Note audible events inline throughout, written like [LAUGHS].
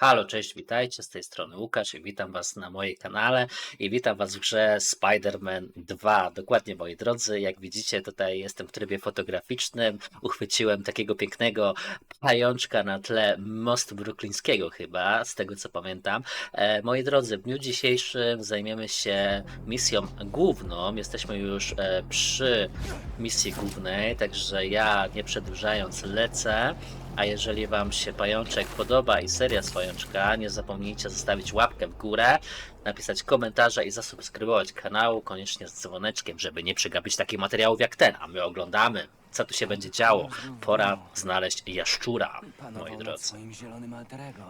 Halo, cześć, witajcie, z tej strony Łukasz i witam Was na mojej kanale i witam Was w grze Spider-Man 2. Dokładnie, moi drodzy, jak widzicie tutaj jestem w trybie fotograficznym, uchwyciłem takiego pięknego pajączka na tle mostu bruklińskiego chyba, z tego co pamiętam. E, moi drodzy, w dniu dzisiejszym zajmiemy się misją główną, jesteśmy już e, przy misji głównej, także ja nie przedłużając lecę. A jeżeli Wam się pajączek podoba i seria z pajączka, nie zapomnijcie zostawić łapkę w górę, napisać komentarze i zasubskrybować kanału, koniecznie z dzwoneczkiem, żeby nie przegapić takich materiałów jak ten. A my oglądamy, co tu się będzie działo. Pora znaleźć jaszczura, moi drodzy. swoim zielonym alterego.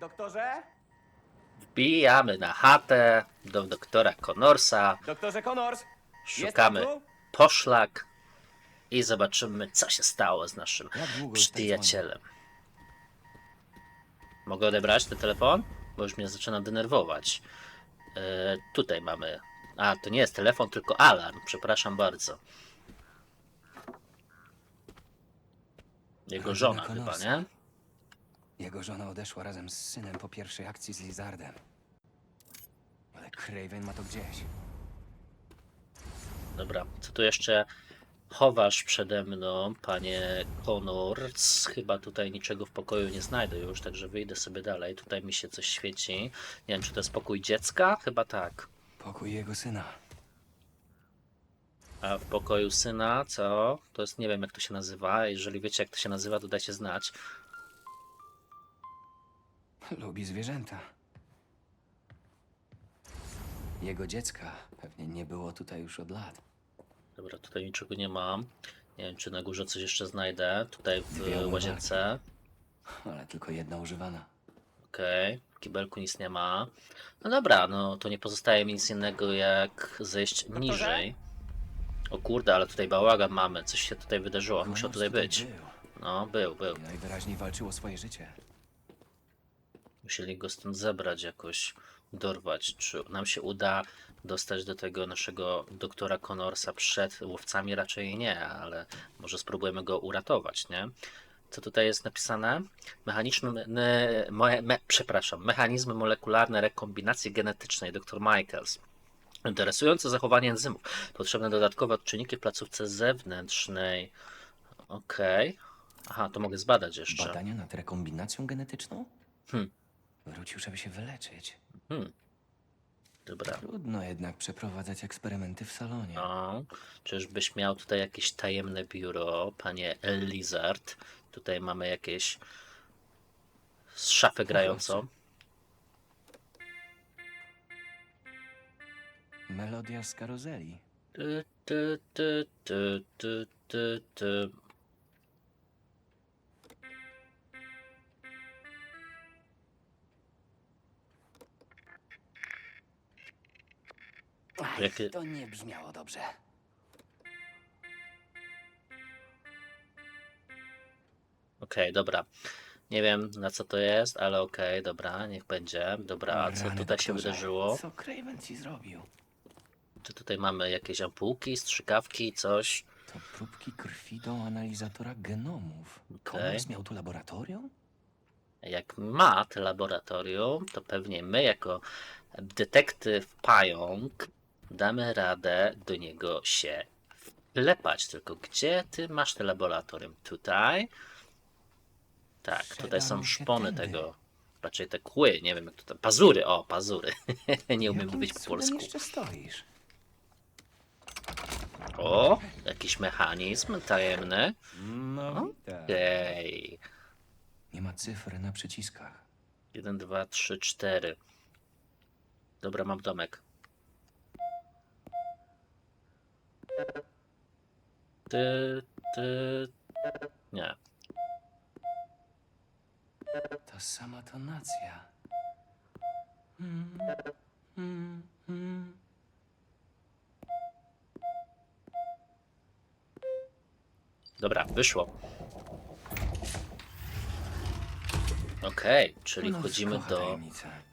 Doktorze? Wbijamy na chatę do doktora Connorsa, Doktorze Connors? szukamy Jest pan tu? poszlak i zobaczymy, co się stało z naszym tak przyjacielem. Mogę odebrać ten telefon? Bo już mnie zaczyna denerwować. E, tutaj mamy. A, to nie jest telefon, tylko alarm. Przepraszam bardzo. Jego żona chyba, nie? Jego żona odeszła razem z synem po pierwszej akcji z Lizardem. Ale Craven ma to gdzieś. Dobra, co tu jeszcze chowasz przede mną, panie Connors? Chyba tutaj niczego w pokoju nie znajdę już, także wyjdę sobie dalej. Tutaj mi się coś świeci. Nie wiem, czy to jest pokój dziecka? Chyba tak. Pokój jego syna. A w pokoju syna, co? To jest, nie wiem jak to się nazywa. Jeżeli wiecie jak to się nazywa, to dajcie znać. Lubi zwierzęta. Jego dziecka pewnie nie było tutaj już od lat. Dobra, tutaj niczego nie mam. Nie wiem, czy na górze coś jeszcze znajdę. Tutaj w Dwie łazience. Ale tylko jedna używana. Okej, w kibelku nic nie ma. No dobra, no to nie pozostaje mi nic innego jak zejść niżej. O kurde, ale tutaj bałagan mamy. Coś się tutaj wydarzyło. Musiał tutaj być. Był. No, był, był. I najwyraźniej walczył o swoje życie. Musieli go stąd zebrać jakoś, dorwać. Czy nam się uda dostać do tego naszego doktora Connorsa przed łowcami? Raczej nie, ale może spróbujemy go uratować, nie? Co tutaj jest napisane? Mechaniczne, me, me, przepraszam, mechanizmy molekularne rekombinacji genetycznej dr Michaels. Interesujące zachowanie enzymów. Potrzebne dodatkowe odczynniki w placówce zewnętrznej. Okej. Aha, to mogę zbadać jeszcze. Badania nad rekombinacją genetyczną? Hmm. Wrócił, żeby się wyleczyć. Hmm. Dobra. Trudno jednak przeprowadzać eksperymenty w salonie. No, czyżbyś miał tutaj jakieś tajemne biuro, panie Lizard? Tutaj mamy jakieś szafę grającą. Melodia z karuzeli. Ty, ty, ty, ty, ty, ty, ty. Jakie- to nie brzmiało dobrze. Okej, dobra. Nie wiem na co to jest, ale okej, dobra, niech będzie. Dobra, a co Rany, tutaj się doktorze. wydarzyło? Co Craven ci zrobił? Czy tutaj mamy jakieś ampułki, strzykawki, coś? To próbki krwi do analizatora genomów. Connors miał tu laboratorium? jak ma te laboratorium, to pewnie my jako detektyw pająk damy radę do niego się wlepać. Tylko gdzie ty masz te laboratorium? Tutaj? Tak, tutaj są szpony tego. Raczej te kły, nie wiem jak to tam. Pazury, o, pazury. [LAUGHS] nie umiem mówić po polsku. jeszcze stoisz? O, jakiś mechanizm tajemny. No, Okej. Nie ma cyfr na przyciskach. 1, 2, 3, 4. Dobra, mam domek. Ty, ty. Nie. Ta sama tonacja. Mm, mm, mm. Dobra, wyszło. Okej, czyli wchodzimy do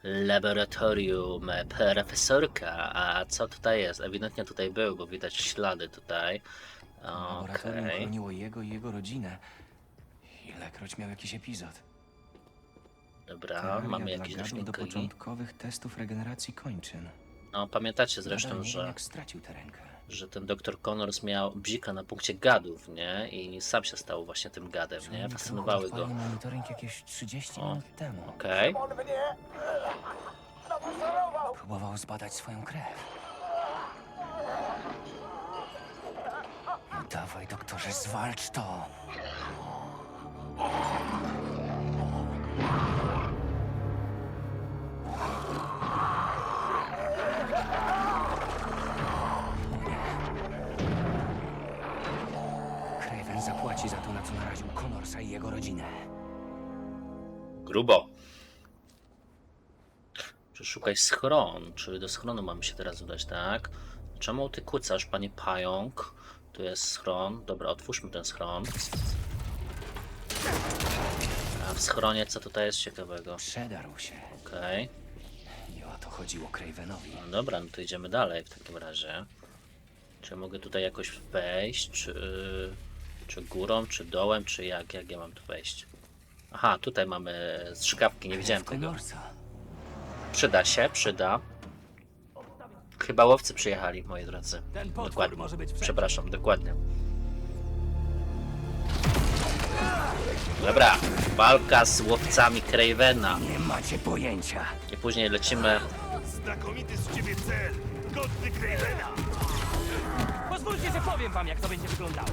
laboratorium profesorka. A co tutaj jest? Ewidentnie tutaj był, bo widać ślady tutaj. Laboratorium Okej. chroniło jego i jego rodzinę. Lekroć miał jakiś epizod. Dobra, Teoria mamy dla jakieś gadów do początkowych testów regeneracji kończyn. No, pamiętacie Nadal zresztą, nie wiem, że, jak stracił tę rękę. Że ten doktor Connors miał bzika na punkcie gadów, nie? I sam się stał właśnie tym gadem, nie? Fascynowały go. monitoring jakieś 30 O, minut temu. Okej. On mnie nawyżerował! Próbował zbadać swoją krew. No dawaj, doktorze, zwalcz to! Zapłaci za to, na co naraził Connorsa i jego rodzinę. Grubo. Przeszukaj schron. Czy do schronu mamy się teraz udać, tak? Czemu ty kucasz, panie pająk? Tu jest schron. Dobra, otwórzmy ten schron. A w schronie co tutaj jest ciekawego? Przedarł się. Okej. I o to chodziło Cravenowi. No dobra, no to idziemy dalej w takim razie. Czy mogę tutaj jakoś wejść? Czy, czy górą, czy dołem, czy jak? Jak ja mam tu wejść? Aha, tutaj mamy strzykawki, nie widziałem tego. Przyda się, przyda. Chyba łowcy przyjechali, moi drodzy. Dokładnie. Przepraszam, dokładnie. Dobra, walka z łowcami Cravena. Nie macie pojęcia. I później lecimy. Znakomity z ciebie cel! Godny Cravena! Pozwólcie, że powiem wam, jak to będzie wyglądało.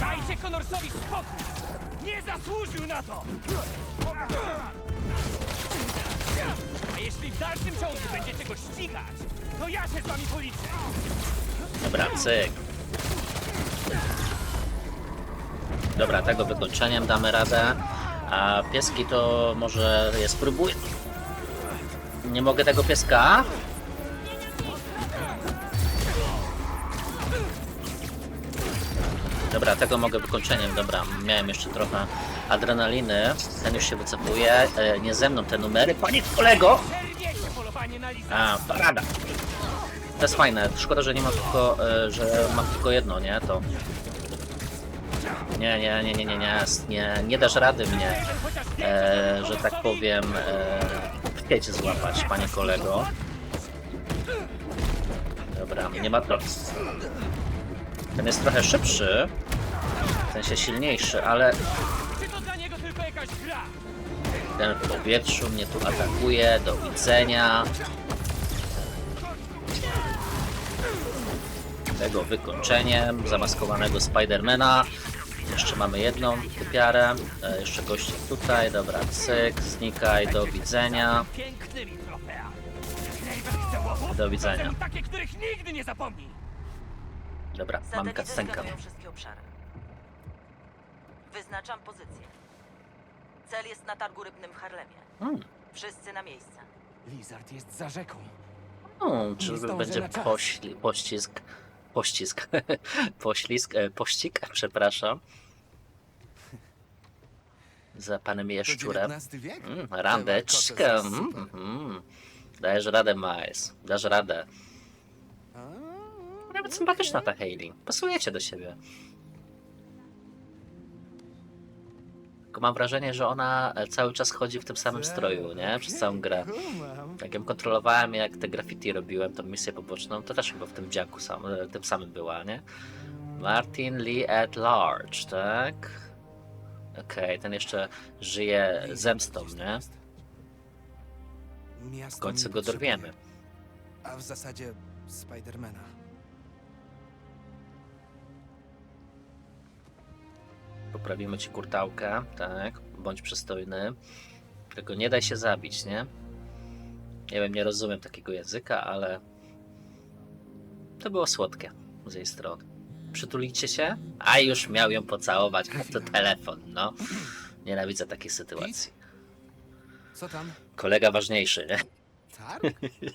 Dajcie Connorsowi spokój! Nie zasłużył na to! A jeśli w dalszym ciągu będziecie go ścigać, to ja się z wami policzę! Dobra, cyk. Dobra, tego wykończeniem damy radę. A pieski to może je spróbuję. Nie mogę tego pieska? Dobra, tego mogę wykończeniem. Dobra, miałem jeszcze trochę adrenaliny. Ten już się wycofuje. E, nie ze mną te numery. Panie kolego! A, parada. To jest fajne. Szkoda, że nie mam tylko, e, że mam tylko jedno, nie? To. Nie, nie, nie, nie, nie, nie, nie, nie dasz rady mnie, e, że tak powiem, e, w złapać, panie kolego. Dobra, nie ma to. Ten jest trochę szybszy, w sensie silniejszy, ale ten w powietrzu mnie tu atakuje, do widzenia. Tego wykończeniem zamaskowanego Spidermana. Jeszcze mamy jedną typiarę. E, jeszcze gości tutaj. Dobra, cyk, znikaj, do widzenia. Do widzenia. takie, których nigdy nie! Dobra, mamy Satelity skanują wszystkie obszary. Wyznaczam pozycję. Cel jest na targu rybnym w Harlemie. Hmm. Wszyscy na miejsce. Lizard jest za rzeką. Hmm, czy Nie zdążę będzie na czas. pośli, pościsk, pościsk, [LAUGHS] poślizg, e, pościg, [LAUGHS] przepraszam. Za panem jeszczurem. XIX wiek? Mm, są Mm, super. mm. Dajesz radę, Miles. Dasz radę. Nawet sympatyczna ta Hayley. Pasujecie do siebie. Tylko mam wrażenie, że ona cały czas chodzi w tym samym stroju, nie? Przez całą grę. Jak ją kontrolowałem, jak te graffiti robiłem, tą misję poboczną, to też chyba w tym dzianku sam, tym samym była, nie? Martin Lee at Large, tak? Okej, ten jeszcze żyje zemstą, nie? W końcu go dorwiemy. A w zasadzie Spidermana. Poprawimy ci kurtałkę, tak? Bądź przystojny. Tylko nie daj się zabić, nie? Nie wiem, nie rozumiem takiego języka, ale to było słodkie z jej strony. Przytulicie się? A już miał ją pocałować, a to telefon, no. Nienawidzę takich sytuacji. Co tam? Kolega ważniejszy, nie? Targ? E,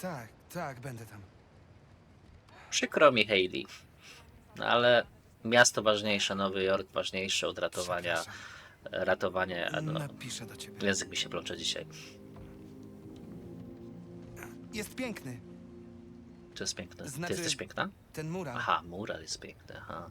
tak, tak, będę tam. Przykro mi, Hayley. No ale miasto ważniejsze, Nowy Jork ważniejszy od ratowania, ratowania, no, Napiszę do ciebie. język mi się plącze dzisiaj. Jest piękny. To jest piękne. Ty Znaczy- jesteś piękna? Ten mural. Aha, mural jest piękny, aha.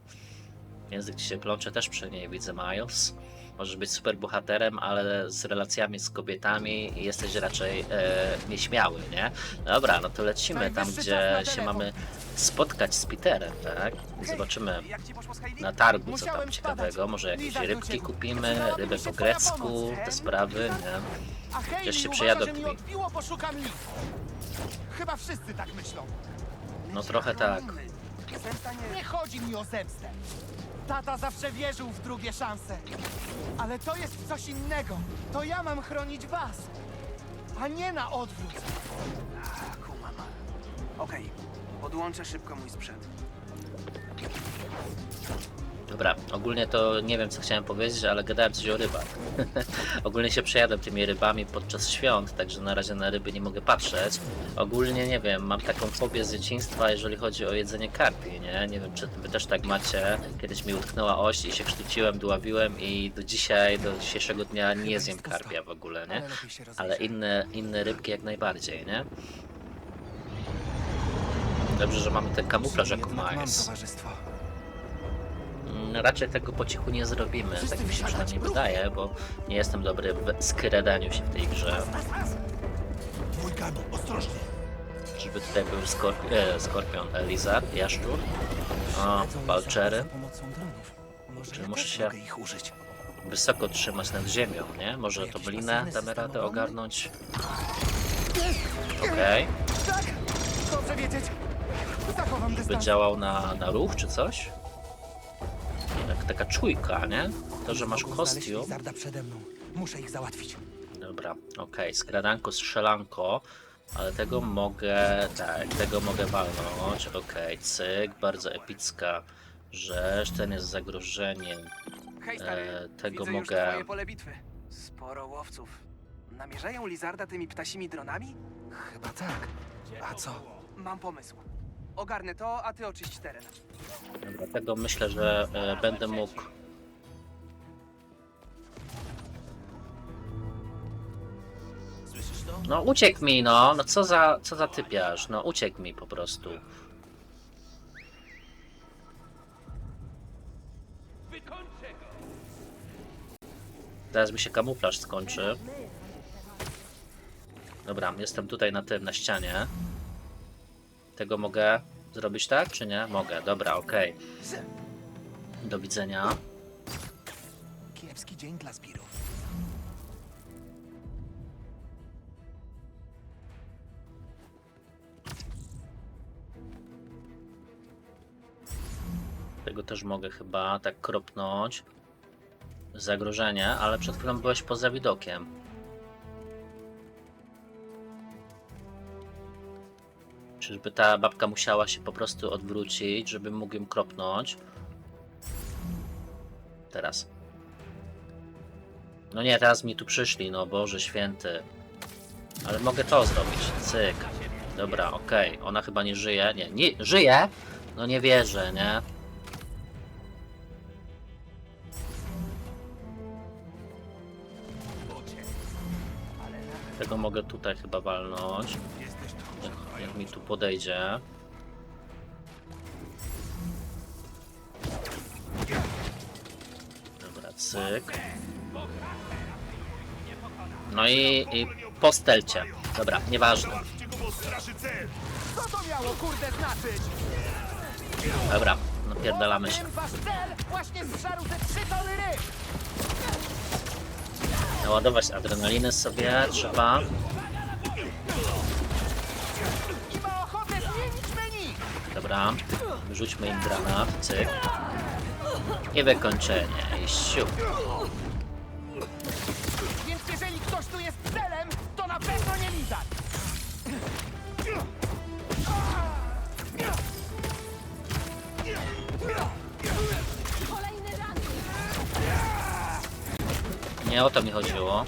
Język ci się plącze też przy niej, widzę Miles. Możesz być super bohaterem, ale z relacjami z kobietami jesteś raczej e, nieśmiały, nie? Dobra, no to lecimy tam, gdzie się mamy spotkać z Peterem, tak? I zobaczymy Jak ci poszło z Heidi? na targu, co tam Musiałem ciekawego. Może jakieś rybki kupimy, rybę po grecku, te sprawy, nie? Przecież się Liz. Chyba wszyscy tak myślą. No trochę tak. Nie... chodzi mi o zemstę. Tata zawsze wierzył w drugie szanse. Ale to jest coś innego. To ja mam chronić was, a nie na odwrót. Okej, podłączę szybko mój sprzęt. Dobra, ogólnie to nie wiem co chciałem powiedzieć, ale gadałem coś o rybach. [LAUGHS] ogólnie się przejadłem tymi rybami podczas świąt, także na razie na ryby nie mogę patrzeć. Ogólnie nie wiem, mam taką fobię z dzieciństwa, jeżeli chodzi o jedzenie karpi, nie? Nie wiem, czy wy też tak macie. Kiedyś mi utknęła oś i się krztuciłem, dławiłem i do dzisiaj, do dzisiejszego dnia nie zjem karpia w ogóle, nie? Ale inne, inne rybki jak najbardziej, nie? Dobrze, że mamy ten kamuflaż mam Miles. Mm, Raczej tego po cichu nie zrobimy, tak mi się przynajmniej wydaje, bo nie jestem dobry w skradaniu się w tej grze. Żeby tutaj był e, skorpion, e, lizard, jaszczur, o, Śledzą walczery. za pomocą dronów. Może Czy ja muszę się-. Wysoko trzymać nad ziemią, nie? Może to blinę damy radę ogarnąć. Okej, Tak! Dobrze wiedzieć. By działał na, na ruch czy coś? Tak, taka czujka, nie? To, że masz kostium. Muszę ich załatwić. Dobra, okej, skradanko, strzelanko, ale tego mogę, tak, tego mogę walnąć, okej, cyk, bardzo epicka rzecz, ten jest zagrożeniem, Hej stary, E, tego widzę już mogę- twoje pole bitwy. Sporo łowców. Namierzają Lizarda tymi ptasimi dronami? Chyba tak. A co? Mam pomysł. Ogarnę to, a ty oczyść teren. Dobra, tego myślę, że e, będę mógł, no uciekł mi, no, no co za, co za typiarz, no uciekł mi po prostu, teraz mi się kamuflaż skończy, dobra, jestem tutaj na tym, na ścianie, tego mogę zrobić tak, czy nie? Mogę, dobra, okej. Do widzenia. Kiepski dzień dla zbirów. Tego też mogę chyba tak kropnąć. Zagrożenie, ale przed chwilą byłeś poza widokiem. Czyżby ta babka musiała się po prostu odwrócić, żeby mógł ją kropnąć? Teraz. No nie, teraz mi tu przyszli, no Boże święty. Ale mogę to zrobić. Cyk. Dobra, okej. Ona chyba nie żyje. Nie, nie żyje? No nie wierzę, nie? Tego mogę tutaj chyba walnąć. Jak, mi tu podejdzie. Dobra, cyk. No i, i po stelcie. Dobra, nieważne. Co to miało kurde? Dobra, napierdalamy się. Naładować adrenaliny sobie trzeba. Dobra, rzućmy im granat, cyk. I wykończenie, i siup. Więc jeżeli ktoś tu jest celem, to na pewno nie Lizard. Nie o to mi chodziło.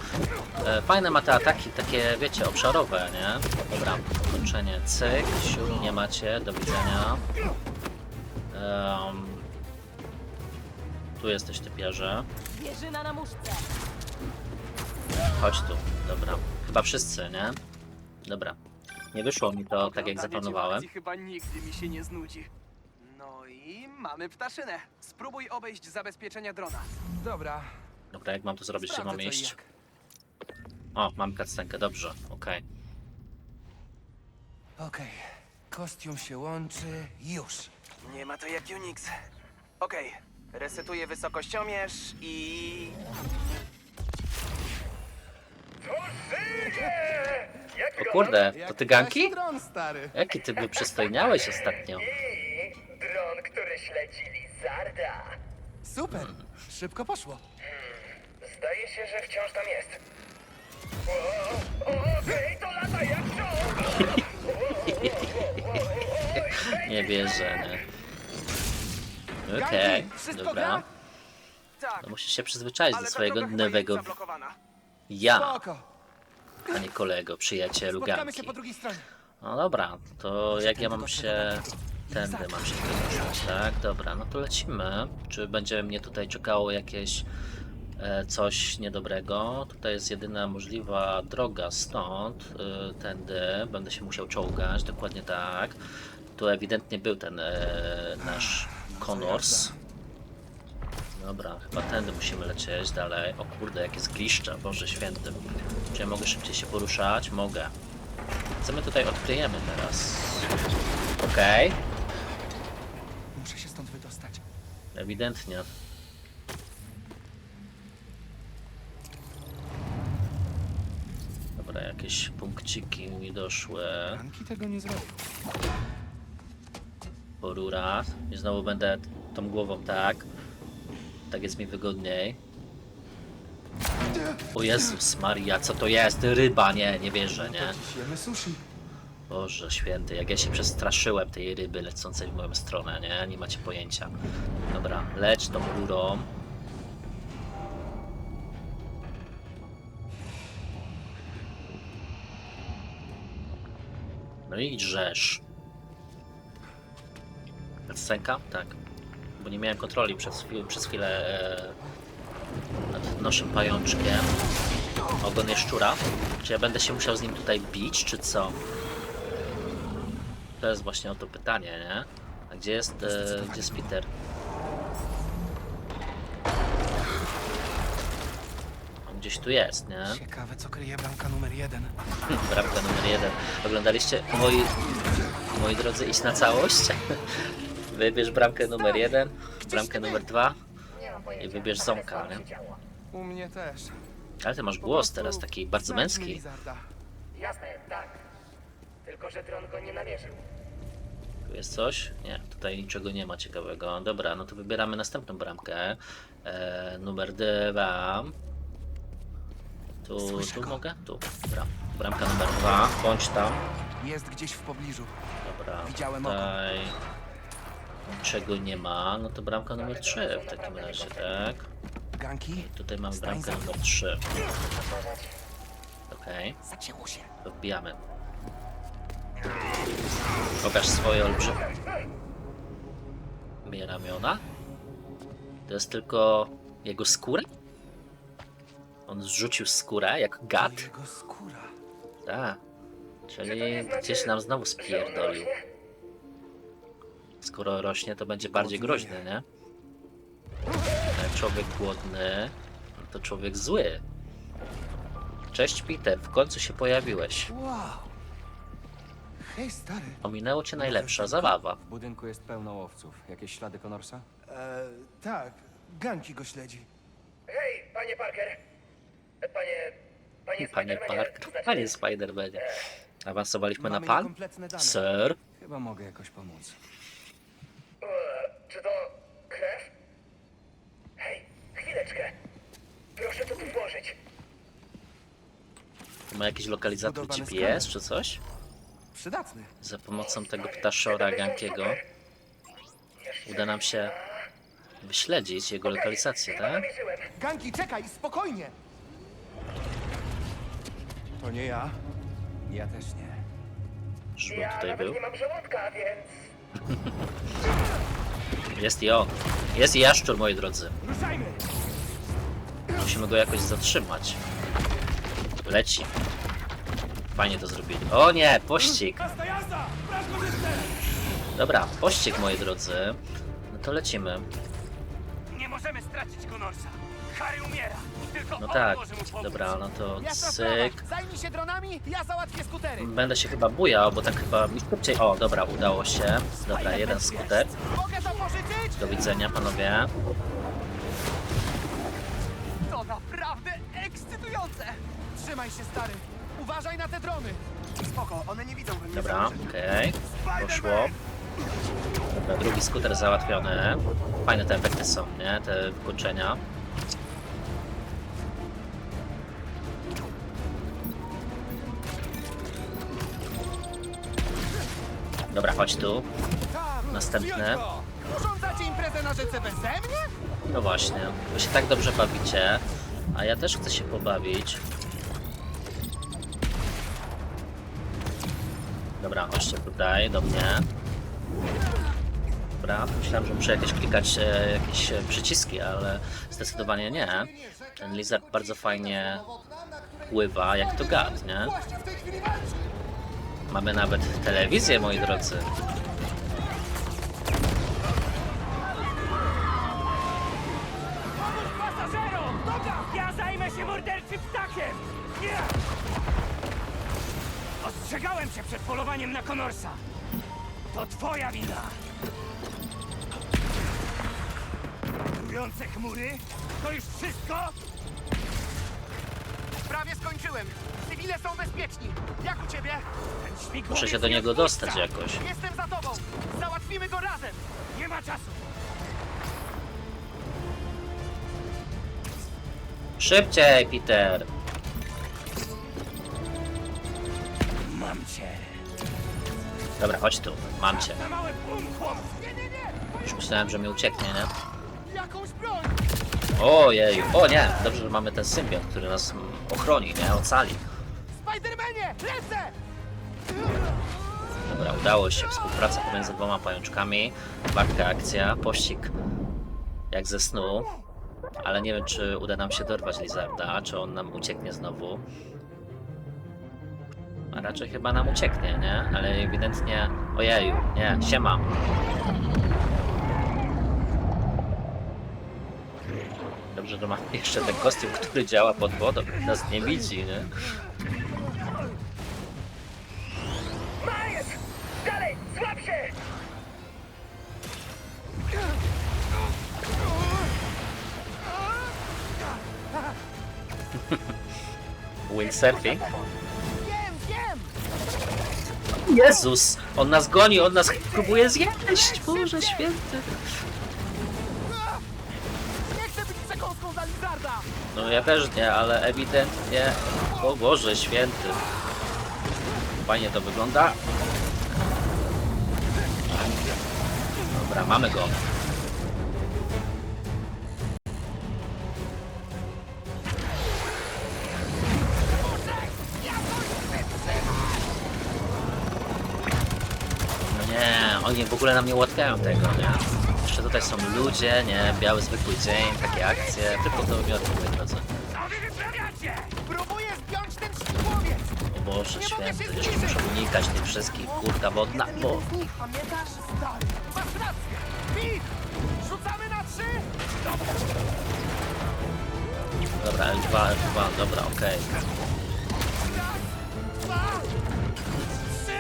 E, Fajne ma te ataki, takie wiecie, obszarowe, nie? Dobra, kończenie, cyk, siu, nie macie, do widzenia. Em, tu jesteś typiarze. Zwierzyna na muszce. Chodź tu, dobra. Chyba wszyscy, nie? Dobra. Nie wyszło mi to tak jak Oglądanie zaplanowałem. chyba nigdy mi się nie znudzi. No i mamy ptaszynę. Spróbuj obejść zabezpieczenia drona. Dobra, Dobra, jak mam to zrobić? Gdzie sprawdzę mam co i iść? jak. O, mam cutscenkę, dobrze, okej. Okej, kostium się łączy, już. Nie ma to jak Unix. Okej, resetuję wysokościomierz i... O kurde, to ty ganki? Dron, stary. Jaki ty by przystojniałeś ostatnio? Dron, który śledzi Lizarda. Super, szybko poszło. Zdaje się, że wciąż tam jest. O, o, Okej, to lata jak czołg! [LAUGHS] [LAUGHS] Nie wierzę, nie. Okej, dobra. gra? Tak, No musisz się przyzwyczaić do swojego nowego ja, Spoko. a nie kolego, przyjacielu ganki. No dobra, to jak ja mam się... Tędy mam się przedostać, tak? Dobra, no to lecimy. Czy będzie mnie tutaj czekało jakieś coś niedobrego? Tutaj jest jedyna możliwa droga stąd, e, tędy. Będę się musiał czołgać, dokładnie tak. Tu ewidentnie był ten e, nasz Connors. Dobra, chyba tędy musimy lecieć dalej. O kurde, jakie zgliszcza, Boże Święty. Czy ja mogę szybciej się poruszać? Mogę. Co my tutaj odkryjemy teraz? Okej, Muszę się stąd wydostać. ewidentnie. Dobra, jakieś punkciki mi doszły Ganki tego nie zrobił. po rurach. I znowu będę tą głową tak. Tak jest mi wygodniej. O Jezus Maria, co to jest? Ryba, nie, nie wierzę, nie? Dziś jemy sushi. Boże święty, jak ja się przestraszyłem tej ryby lecącej w moją stronę, nie? Nie macie pojęcia. Dobra, leć tą rurą. No i drzesz. Scenka? Tak. Bo nie miałem kontroli przez, przez chwilę e, nad naszym pajączkiem. Ogon jaszczura. Czy ja będę się musiał z nim tutaj bić, czy co? To jest właśnie o to pytanie, nie? A gdzie jest, e, gdzie jest Peter? Gdzieś tu jest, nie? [LAUGHS] Ciekawe, co kryje bramka numer jeden. Bramka numer jeden. Oglądaliście, moi, moi drodzy, iść na całość? [LAUGHS] Wybierz bramkę numer jeden, bramkę numer dwa i wybierz ząka, nie? U mnie też. Ale ty masz głos teraz taki bardzo męski. Jasne, tak. Tylko, że dron go nie namierzył. Tu jest coś? Nie, tutaj niczego nie ma ciekawego. Dobra, no to wybieramy następną bramkę. E, numer dwa. Tu, Słyszę tu go. mogę? Tu. Dobra. Bramka numer dwa. Bądź tam. Jest gdzieś w pobliżu. Dobra. Widziałem oko. Tutaj niczego nie ma. No to bramka numer 3 w takim razie, tak? Ganki? Tutaj Stań bramkę numer 3. Okej, Zacięło się. wbijamy. Pokaż swoje olbrzymie ramiona. To jest tylko jego skóra? On zrzucił skórę jak gad? Jego skóra. Tak. Czyli gdzieś nam znowu spierdolił. Skoro rośnie, to będzie bardziej groźny, nie? Jak człowiek głodny, to człowiek zły. Cześć Peter, w końcu się pojawiłeś. Wow. Hej, stary. Ominęło cię najlepsza zabawa. W budynku jest pełno łowców. Jakieś ślady Connorsa? E, tak, Ganki go śledzi. Hej, panie Parker. E, Panie... Panie, Panie Parker, panie Spidermanie. Awansowaliśmy na pan? Sir? Chyba mogę jakoś pomóc. E, Czy to krew? Hej, chwileczkę. Proszę to tu włożyć. Ma jakiś lokalizator Zbudowany GPS skaner. czy coś? Przydatny. Za pomocą tego ptaszora Gankiego uda nam się wyśledzić jego lokalizację, tak? Ganki, czekaj, spokojnie. To nie ja. Ja też nie. Żebym Ja tutaj nawet był. nie mam żołądka, więc... [LAUGHS] Jest i on. Jest i jaszczur, moi drodzy. Ruszajmy! Musimy go jakoś zatrzymać. Leci. Fajnie to zrobili. O nie, pościg. Jazda, jazda! Prawo Dobra, pościg moi drodzy. No to lecimy. Nie możemy stracić Connorsa. Harry umiera. I tylko No on tak, może mu pomóc. dobra, no to Jasna sprawa. cyk. Zajmij się dronami, ja załatwię skutery. Będę się chyba bujał, bo tak chyba mi szybciej... O, dobra, udało się. Dobra, jeden skuter. Mogę to pożyczyć? Do widzenia, panowie. To naprawdę ekscytujące! Trzymaj się, stary. Uważaj na te drony. Spoko, one nie widzą mnie. Dobra, okej. Poszło. Dobra, drugi skuter załatwiony. Fajne te efekty są, nie? Te wykończenia. Dobra, chodź tu. Następny. Urządzacie imprezę na rzece beze mnie? No właśnie, wy się tak dobrze bawicie, a ja też chcę się pobawić. Dobra, chodźcie tutaj do mnie. Dobra, myślałem, że muszę jakieś klikać e, jakieś e, przyciski, ale zdecydowanie nie. Ten lizard bardzo fajnie pływa, jak to gad, nie? Mamy nawet telewizję, moi drodzy. Ja zajmę się morderczym ptakiem! Nie! Ostrzegałem cię przed polowaniem na Connorsa! To twoja wina! Trujące chmury? To już wszystko? Prawie skończyłem. Cywile są bezpieczni. Jak u ciebie? Ten śmigłowiec Muszę się do nie niego dostać jakoś. Jestem za tobą. Załatwimy go razem. Nie ma czasu! Szybciej, Peter! Mam cię! Dobra, chodź tu, mam cię. Na mały bum, chłopcy! Nie, nie, nie. Już myślałem, że mi ucieknie, nie? Jakąś broń. Ojej, o nie! Dobrze, że mamy ten symbiont, który nas mm, ochroni, nie? Ocali. Lecę! Dobra, udało się. Współpraca pomiędzy dwoma pajączkami. Wartka akcja, pościg jak ze snu. Ale nie wiem, czy uda nam się dorwać Lizarda, czy on nam ucieknie znowu. A raczej chyba nam ucieknie, nie? Ale ewidentnie... Ojeju, nie, siema. Dobrze, że ma jeszcze ten kostium, który działa pod wodą, nas nie widzi, nie? Wiem. Jezus! On nas goni, on nas próbuje zjeść! Boże święty! No ja też nie, ale ewidentnie... O Boże święty! Fajnie to wygląda. Dobra, mamy go. Oni w ogóle nam nie ułatwiają tego, nie? Jeszcze tutaj są ludzie, nie? Biały zwykły dzień, takie akcje. Tylko to wymioty, moi drodzy. Co wy wyprawiacie? Próbuję zdjąć ten śmigłowiec. O Boże święty, jeszcze zbliżyć. muszę unikać tych wszystkich, kurka wodna, bo... z nich, pamiętasz? Stary, masz rację. Pit, rzucamy na trzy. Dobra, L2, L2, dobra, okej. Raz, dwa, trzy.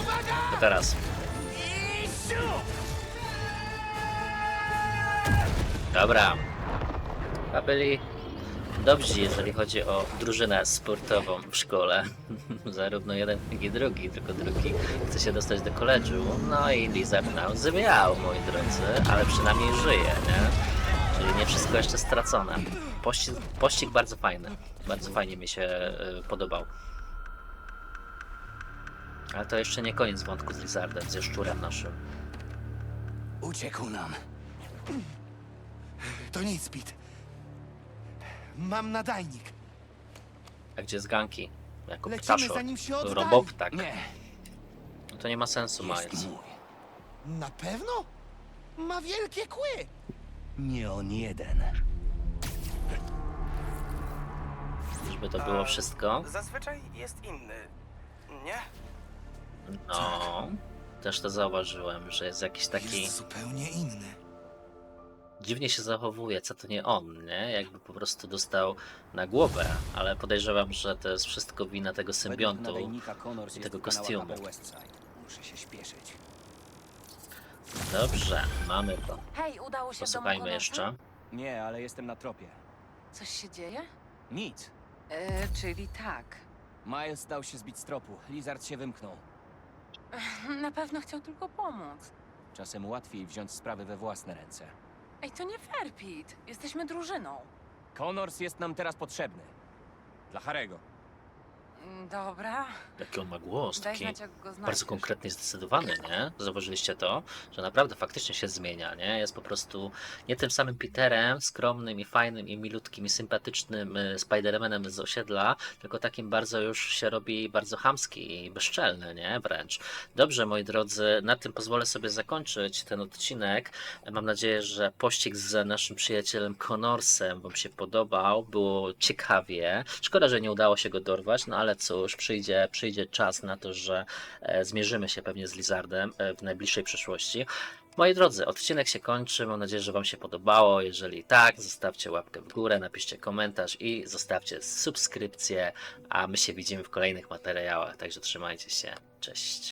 Uwaga! To teraz. Dobra. A byli dobrzy, jeżeli chodzi o drużynę sportową w szkole. [LAUGHS] Zarówno jeden, jak i drugi, tylko drugi chce się dostać do koledżu. No i Lizard nam zmiał, moi drodzy, ale przynajmniej żyje, nie? Czyli nie wszystko jeszcze stracone. Pościg, pościg bardzo fajny. Bardzo fajnie mi się y, podobał. Ale to jeszcze nie koniec wątku z Lizardem, ze szczurem naszym. Uciekł nam. To nic, Pit. Mam nadajnik. A gdzie z ganki? Jako Lecimy, ptaszo. zanim się oddali. Roboptak. Nie, No to nie ma sensu, jest Miles. mój. Na pewno? Ma wielkie kły. Nie on jeden. Żeby to było wszystko. Zazwyczaj jest inny. Nie? No. Też to zauważyłem, że jest jakiś taki. zupełnie inny. Dziwnie się zachowuje, co to nie on, nie? Jakby po prostu dostał na głowę, ale podejrzewam, że to jest wszystko wina tego symbiontu. i tego kostiumu. Muszę się śpieszyć. Dobrze, mamy to. Hej, udało się Posłuchajmy jeszcze. Nie, ale jestem na tropie. Coś się dzieje? Nic. E, czyli tak. Miles dał się zbić z tropu. Lizard się wymknął. Na pewno chciał tylko pomóc. Czasem łatwiej wziąć sprawy we własne ręce. Ej, to nie fair, Pete. Jesteśmy drużyną. Connors jest nam teraz potrzebny. Dla Harego. Dobra. Jaki on ma głos, Daj taki znać, jak go znajdziesz. bardzo konkretny, zdecydowany, nie? Zauważyliście to? Że naprawdę faktycznie się zmienia, nie? Jest po prostu nie tym samym Peterem, skromnym i fajnym i milutkim i sympatycznym y, Spider-Manem z osiedla, tylko takim bardzo już się robi bardzo chamski i bezczelny, nie? Wręcz. Dobrze, moi drodzy, na tym pozwolę sobie zakończyć ten odcinek. Mam nadzieję, że pościg z naszym przyjacielem Connorsem Wam się podobał. Było ciekawie. Szkoda, że nie udało się go dorwać, no ale cóż, przyjdzie, przyjdzie czas na to, że e, zmierzymy się pewnie z Lizardem e, w najbliższej przyszłości. Moi drodzy, odcinek się kończy. Mam nadzieję, że Wam się podobało. Jeżeli tak, zostawcie łapkę w górę, napiszcie komentarz i zostawcie subskrypcję. A my się widzimy w kolejnych materiałach. Także trzymajcie się. Cześć.